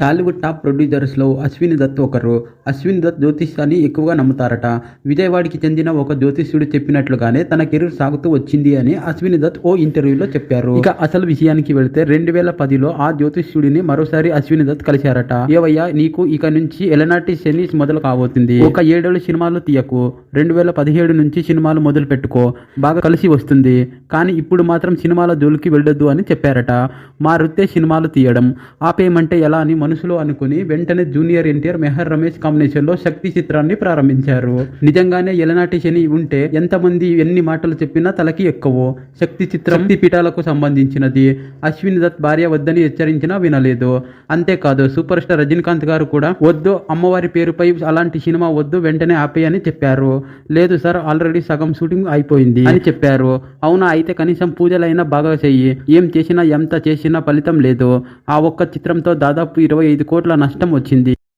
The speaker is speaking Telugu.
టాలీవుడ్ టాప్ ప్రొడ్యూసర్స్లో అశ్విని దత్ ఒకరు. అశ్విని దత్ జ్యోతిష్యాన్ని ఎక్కువగా నమ్ముతారట. విజయవాడకి చెందిన ఒక జ్యోతిష్యుడు చెప్పినట్లుగానే తన కెరీర్ సాగుతూ వచ్చింది అని అశ్విని దత్ ఓ ఇంటర్వ్యూలో చెప్పారు. ఇక అసలు విషయానికి వెళితే రెండు వేల పదిలో ఆ జ్యోతిష్యుడిని మరోసారి అశ్విని దత్ కలిశారట. ఏవయ్యా నీకు ఇక నుంచి ఎలనాటి శని మొదలు కాబోతుంది. ఒక ఏడేళ్ళు సినిమాలు తీయకు. రెండు వేల పదిహేడు నుంచి సినిమాలు మొదలు పెట్టుకో బాగా కలిసి వస్తుంది. కానీ ఇప్పుడు మాత్రం సినిమాల జోలికి వెళ్ళొద్దు అని చెప్పారట. మా వృత్తే సినిమాలు తీయడం. ఆపేయమంటే ఎలా అని మనసులో అనుకుని వెంటనే జూనియర్ ఎన్టీఆర్ మెహర్ రమేష్ కాంబినేషన్లో శక్తి చిత్రాన్ని ప్రారంభించారు. నిజంగానే ఎలనాటి శని ఉంటే ఎంతమంది ఎన్ని మాటలు చెప్పినా తలకి ఎక్కువ. శక్తి చిత్రం పీఠాలకు సంబంధించినది. అశ్విని దత్ భార్య వద్దని హెచ్చరించినా వినలేదు. అంతేకాదు సూపర్ స్టార్ రజనీకాంత్ గారు కూడా వద్దు అమ్మవారి పేరుపై అలాంటి సినిమా వద్దు వెంటనే ఆపేయని చెప్పారు. లేదు సార్ ఆల్రెడీ సగం షూటింగ్ అయిపోయింది అని చెప్పారు. అవునా? అయితే కనీసం పూజలైనా బాగా చెయ్యి. ఏం చేసినా ఎంత చేసినా ఫలితం లేదు. ఆ ఒక్క చిత్రంతో దాదాపు ఇరవై ఐదు కోట్ల నష్టం వచ్చింది.